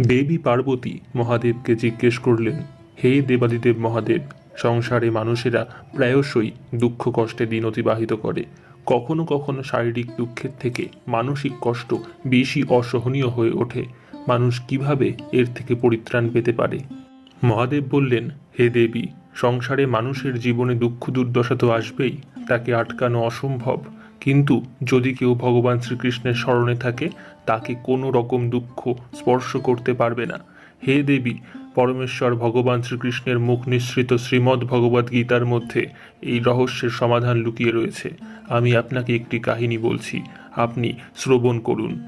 দেবী পার্বতী মহাদেবকে জিজ্ঞেস করলেন, হে দেবাদিদেব মহাদেব, সংসারে মানুষেরা প্রায়শই দুঃখ কষ্টে দিন অতিবাহিত করে। কখনো কখনো শারীরিক দুঃখের থেকে মানসিক কষ্ট বেশি অসহনীয় হয়ে ওঠে। মানুষ কীভাবে এর থেকে পরিত্রাণ পেতে পারে? মহাদেব বললেন, হে দেবী, সংসারে মানুষের জীবনে দুঃখ দুর্দশা তো আসবেই। তাকে আটকানো অসম্ভব। কিন্তু যদি কেউ ভগবান শ্রীকৃষ্ণের স্মরণে থাকে, তাকে কোনো রকম দুঃখ স্পর্শ করতে পারবে না। হে দেবী, পরমেশ্বর ভগবান শ্রীকৃষ্ণের মুখ নিঃসৃত শ্রীমদ্ ভগবদ্ গীতার মধ্যে এই রহস্যের সমাধান লুকিয়ে রয়েছে। আমি আপনাকে একটি কাহিনী বলছি। আপনি শ্রবণ করুন।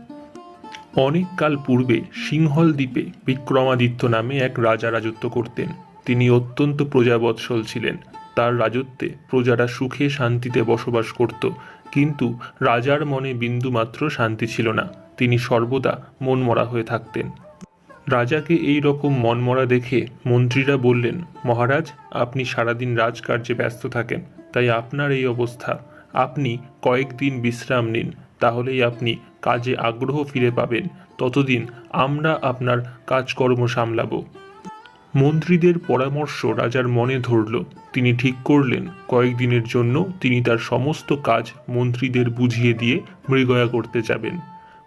অনেক কাল পূর্বে সিংহল দ্বীপে বিক্রমাদিত্য নামে এক রাজা রাজত্ব করতেন। তিনি অত্যন্ত প্রজাবৎসল ছিলেন। তার রাজত্বে প্রজারা সুখে শান্তিতে বসবাস করত। কিন্তু রাজার মনে বিন্দুমাত্র শান্তি ছিল না। তিনি সর্বদা মনমরা হয়ে থাকতেন। রাজাকে এই রকম মনমরা দেখে মন্ত্রীরা বললেন, মহারাজ, আপনি সারাদিন রাজকার্যে ব্যস্ত থাকেন, তাই আপনার এই অবস্থা। আপনি কয়েকদিন বিশ্রাম নিন, তাহলেই আপনি কাজে আগ্রহ ফিরে পাবেন। ততদিন আমরা আপনার কাজকর্ম সামলাবো। মন্ত্রীদের পরামর্শ রাজার মনে ধরল, তিনি ঠিক করলেন। কয়েকদিনের জন্য তিনি তার সমস্ত কাজ মন্ত্রীদের বুঝিয়ে দিয়ে মৃগয়া করতে যাবেন।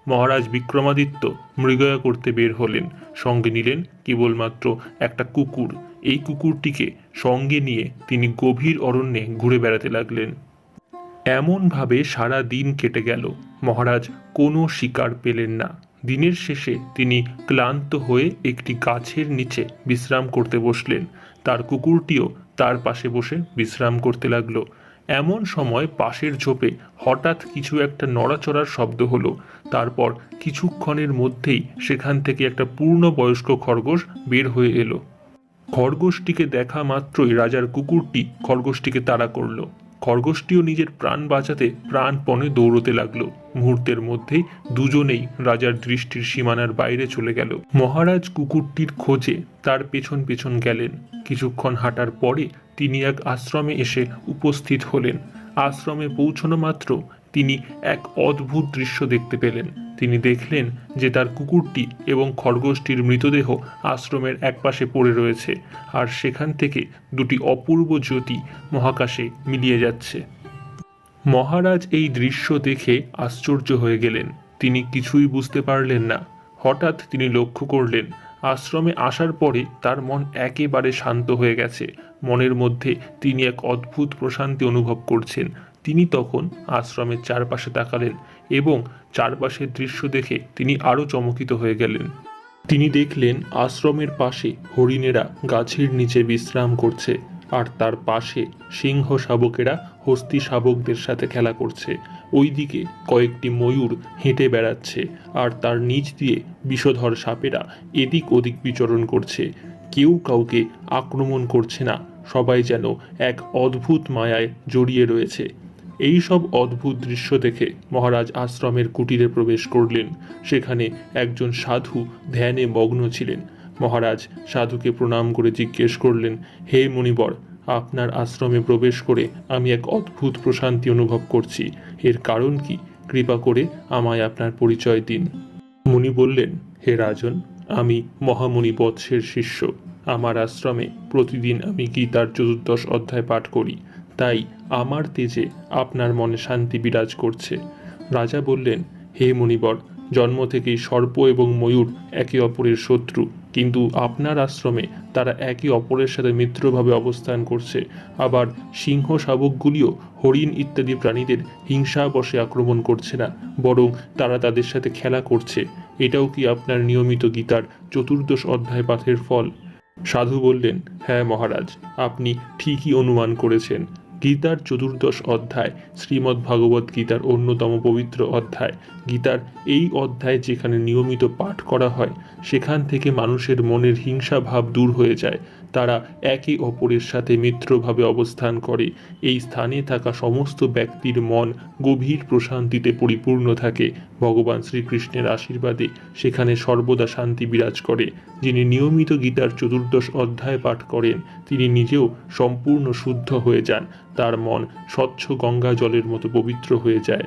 মহারাজ বিক্রমাদিত্য মৃগয়া করতে বের হলেন। সঙ্গে নিলেন কেবলমাত্র একটা কুকুর। এই কুকুরটিকে সঙ্গে নিয়ে তিনি গভীর অরণ্যে ঘুরে বেড়াতে লাগলেন। এমনভাবে সারা দিন কেটে গেল। মহারাজ কোনো শিকার পেলেন না। দিনের শেষে তিনি ক্লান্ত হয়ে একটি গাছের নিচে বিশ্রাম করতে বসলেন। তার কুকুরটিও তার পাশে বসে বিশ্রাম করতে লাগল। এমন সময় পাশের ঝোপে হঠাৎ কিছু একটা নড়াচড়ার শব্দ হলো। তারপর কিছুক্ষণের মধ্যেই সেখান থেকে একটা পূর্ণবয়স্ক খরগোশ বের হয়ে এলো। খরগোশটিকে দেখা মাত্রই রাজার কুকুরটি খরগোশটিকে তাড়া করল। খরগোশটিও নিজের প্রাণ বাঁচাতে প্রাণপণে দৌড়তে লাগল। মুহূর্তের মধ্যেই দুজনেই রাজার দৃষ্টির সীমানার বাইরে চলে গেল। মহারাজ কুকুরটির খোঁজে তার পেছন পেছন গেলেন। কিছুক্ষণ হাঁটার পরে তিনি এক আশ্রমে এসে উপস্থিত হলেন। আশ্রমে পৌঁছানো মাত্র তিনি এক অদ্ভুত দৃশ্য দেখতে পেলেন। তিনি দেখলেন যে তার কুকুরটি এবং খরগোশটির মৃতদেহ আশ্রমের একপাশে পড়ে রয়েছে। আর সেখান থেকে দুটি অপূর্ব জ্যোতি মহাকাশে মিলিয়ে যাচ্ছে। মহারাজ এই দৃশ্য দেখে আশ্চর্য হয়ে গেলেন। তিনি কিছুই বুঝতে পারলেন না। হঠাৎ তিনি লক্ষ্য করলেন, আশ্রমে আসার পরে তার মন একেবারে শান্ত হয়ে গেছে। মনের মধ্যে তিনি এক অদ্ভুত প্রশান্তি অনুভব করছেন। তিনি তখন আশ্রমের চারপাশে তাকালেন এবং চারপাশের দৃশ্য দেখে তিনি আরও চমকিত হয়ে গেলেন। তিনি দেখলেন, আশ্রমের পাশে হরিণেরা গাছের নিচে বিশ্রাম করছে। আর তার পাশে সিংহ শাবকেরা হস্তি শাবকদের সাথে খেলা করছে। ওইদিকে কয়েকটি ময়ূর হেঁটে বেড়াচ্ছে আর তার নিচ দিয়ে বিষধর সাপেরা এদিক ওদিক বিচরণ করছে। কেউ কাউকে আক্রমণ করছে না, সবাই যেন এক অদ্ভুত মায়ায় জড়িয়ে রয়েছে। এই সব অদ্ভুত দৃশ্য দেখে মহারাজ আশ্রমের কুটিরে প্রবেশ করলেন। সেখানে একজন সাধু ধ্যানে মগ্ন ছিলেন। মহারাজ সাধুকে প্রণাম করে জিজ্ঞেস করলেন, হে মুনিবর আপনার আশ্রমে প্রবেশ করে আমি এক অদ্ভুত প্রশান্তি অনুভব করছি। এর কারণ কি? কৃপা করে আমায় আপনার পরিচয় দিন। মুনি বললেন, হে রাজন, আমি মহামুনি বৎসের শিষ্য। আমার আশ্রমে প্রতিদিন আমি গীতার চতুর্দশ অধ্যায় পাঠ করি। তাই আমার তেজে আপনার মনে শান্তি বিরাজ করছে। রাজা বললেন, হে মণিবর জন্ম থেকেই সর্প এবং ময়ূর একে অপরের শত্রু। কিন্তু আপনার আশ্রমে তারা একে অপরের সাথে মিত্রভাবে অবস্থান করছে। আবার সিংহ শাবকগুলিও হরিণ ইত্যাদি প্রাণীদের হিংসা বসে আক্রমণ করছে না, বরং তারা তাদের সাথে খেলা করছে। এটাও কি আপনার নিয়মিত গীতার চতুর্দশ অধ্যায় পাঠের ফল? সাধু বললেন হ্যাঁ মহারাজ, আপনি ঠিকই অনুমান করেছেন। গীতার চতুর্দশ অধ্যায়, শ্রীমদ্ ভাগবত গীতার অন্যতম পবিত্র অধ্যায়। গীতার এই অধ্যায় যেখানে নিয়মিত পাঠ করা হয়, সেখান থেকে মানুষের মনের হিংসা ভাব দূর হয়ে যায়। তারা একে অপরের সাথে মিত্রভাবে অবস্থান করে। এই স্থানে থাকা সমস্ত ব্যক্তির মন গভীর প্রশান্তিতে পরিপূর্ণ থাকে। ভগবান শ্রীকৃষ্ণের আশীর্বাদে সেখানে সর্বদা শান্তি বিরাজ করে। যিনি নিয়মিত গীতার চতুর্দশ অধ্যায় পাঠ করেন, তিনি নিজেও সম্পূর্ণ শুদ্ধ হয়ে যান। তার মন স্বচ্ছ গঙ্গা জলের মতো পবিত্র হয়ে যায়।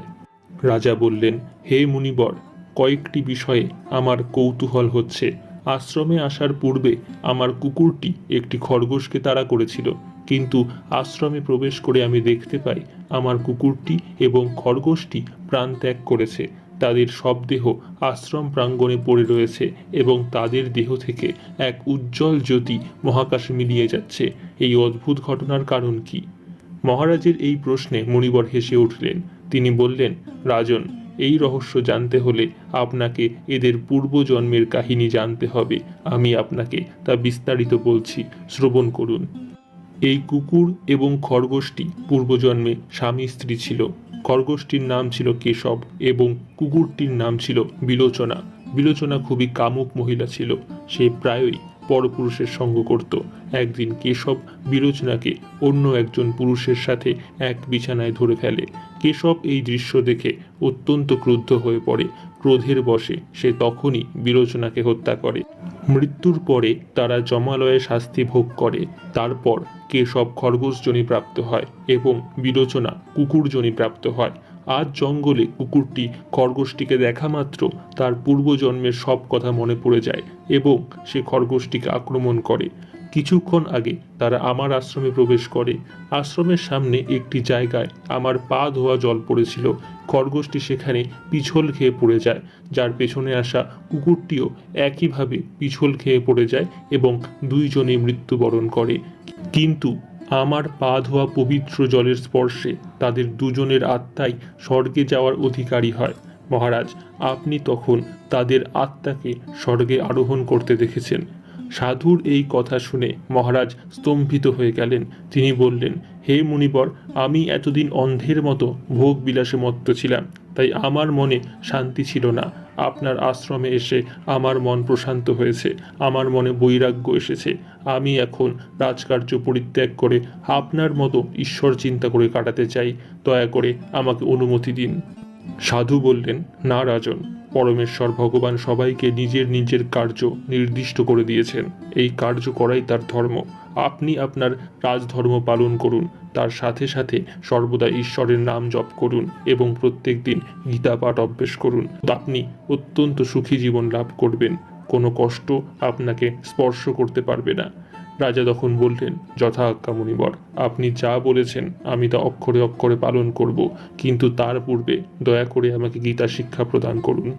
রাজা বললেন, হে মুনিবর, কয়েকটি বিষয়ে আমার কৌতূহল হচ্ছে। আশ্রমে আসার পূর্বে আমার কুকুরটি একটি খরগোশকে তাড়া করেছিল। কিন্তু আশ্রমে প্রবেশ করে আমি দেখতে পাই আমার কুকুরটি এবং খরগোশটি প্রাণ ত্যাগ করেছে। তাদের সব দেহ আশ্রম প্রাঙ্গণে পড়ে রয়েছে এবং তাদের দেহ থেকে এক উজ্জ্বল জ্যোতি মহাকাশে মিলিয়ে যাচ্ছে। এই অদ্ভুত ঘটনার কারণ কি? মহারাজের এই প্রশ্নে মণিবর হেসে উঠলেন। তিনি বললেন, রাজন এই রহস্য জানতে হলে আপনাকে এদের পূর্বজন্মের কাহিনী জানতে হবে। আমি আপনাকে তা বিস্তারিত বলছি। শ্রবণ করুন। এই কুকুর এবং খরগোশটি পূর্বজন্মে স্বামী স্ত্রী ছিল। খরগোশটির নাম ছিল কেশব এবং কুকুরটির নাম ছিল বিলোচনা। বিলোচনা খুবই কামুক মহিলা ছিল। সে প্রায়ই পরপুরুষের সঙ্গ করত। একদিন কেশব বিরোচনাকে অন্য একজন পুরুষের সাথে এক বিছানায় ধরে ফেলে। কেশব এই দৃশ্য দেখে অত্যন্ত ক্রুদ্ধ হয়ে পড়ে। ক্রোধের বশে সে তখনই বিরোচনাকে হত্যা করে। মৃত্যুর পরে তারা জমালয়ে শাস্তি ভোগ করে। তারপর কেশব খরগোশজনী প্রাপ্ত হয় এবং বিলোচনা কুকুরজনী প্রাপ্ত হয়। আজ জঙ্গলে কুকুরটি, খরগোশটিকে দেখা মাত্র, তার পূর্বজন্মের সব কথা মনে পড়ে যায় এবং সে খরগোশটিকে আক্রমণ করে। কিছুক্ষণ আগে তারা আমার আশ্রমে প্রবেশ করে। আশ্রমের সামনে একটি জায়গায় আমার পা ধোয়া জল পড়েছিল। খরগোশটি সেখানে পিছল খেয়ে পড়ে যায়, যার পেছনে আসা কুকুরটিও একইভাবে পিছল খেয়ে পড়ে যায় এবং দুইজনে মৃত্যুবরণ করে। কিন্তু আমার পা ধোয়া পবিত্র জলের স্পর্শে তাদের দুজনের আত্মাই স্বর্গে যাওয়ার অধিকারী হয়। মহারাজ, আপনি তখন তাদের আত্মাকে স্বর্গে আরোহণ করতে দেখেছেন। সাধুর এই কথা শুনে মহারাজ স্তম্ভিত হয়ে গেলেন। তিনি বললেন, হে মুনিবর, আমি এতদিন অন্ধের মতো ভোগ বিলাসে মত্ত ছিলাম, তাই আমার মনে শান্তি ছিল না। আপনার আশ্রমে এসে আমার মন প্রশান্ত হয়েছে, আমার মনে বৈরাগ্য এসেছে। আমি এখন রাজকার্য পরিত্যাগ করে আপনার মতো ঈশ্বর চিন্তা করে কাটাতে চাই। দয়া করে আমাকে অনুমতি দিন। সাধু বললেন, না, রাজন। পরমেশ্বর ভগবান সবাইকে নিজের নিজের কার্য নির্দিষ্ট করে দিয়েছেন। এই কার্য করাই তার ধর্ম। আপনি আপনার রাজধর্ম পালন করুন। তার সাথে সাথে সর্বদা ঈশ্বরের নাম জপ করুন এবং প্রত্যেক দিন গীতা পাঠ অভ্যেস করুন। আপনি অত্যন্ত সুখী জীবন লাভ করবেন। কোনো কষ্ট আপনাকে স্পর্শ করতে পারবে না। রাজা তখন বললেন, যথা আজ্ঞা মুনিবর, আপনি যা বলেছেন, আমি তা অক্ষরে অক্ষরে পালন করব। কিন্তু তার পূর্বে দয়া করে আমাকে গীতা শিক্ষা প্রদান করুন।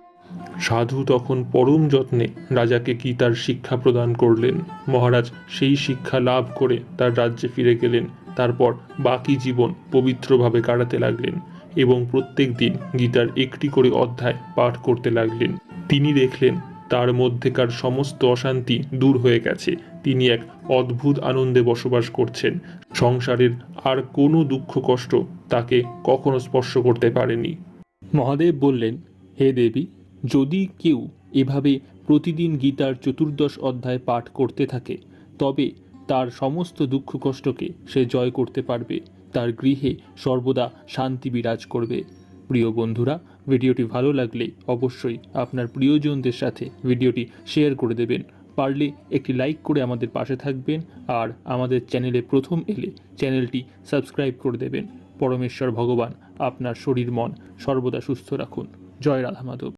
সাধু তখন পরম যত্নে রাজাকে গীতার শিক্ষা প্রদান করলেন। মহারাজ সেই শিক্ষা লাভ করে তার রাজ্যে ফিরে গেলেন। তারপর বাকি জীবন পবিত্রভাবে কাটাতে লাগলেন এবং প্রত্যেক দিন গীতার একটি করে অধ্যায় পাঠ করতে লাগলেন। তিনি দেখলেন তার মধ্যেকার সমস্ত অশান্তি দূর হয়ে গেছে। তিনি এক অদ্ভুত আনন্দে বসবাস করছেন। সংসারের আর কোনো দুঃখ কষ্ট তাকে কখনো স্পর্শ করতে পারেনি। মহাদেব বললেন, হে দেবী, যদি কেউ এভাবে প্রতিদিন গীতার চতুর্দশ অধ্যায় পাঠ করতে থাকে, তবে তার সমস্ত দুঃখ কষ্টকে সে জয় করতে পারবে। তার গৃহে সর্বদা শান্তি বিরাজ করবে। প্রিয় বন্ধুরা, ভিডিওটি ভালো লাগলে অবশ্যই আপনার প্রিয়জনদের সাথে ভিডিওটি শেয়ার করে দেবেন। পারলে একটি লাইক করে আমাদের পাশে থাকবেন আর আমাদের চ্যানেলে প্রথম এলে চ্যানেলটি সাবস্ক্রাইব করে দেবেন। পরমেশ্বর ভগবান আপনার শরীর মন সর্বদা সুস্থ রাখুন। জয় রাধা মাধব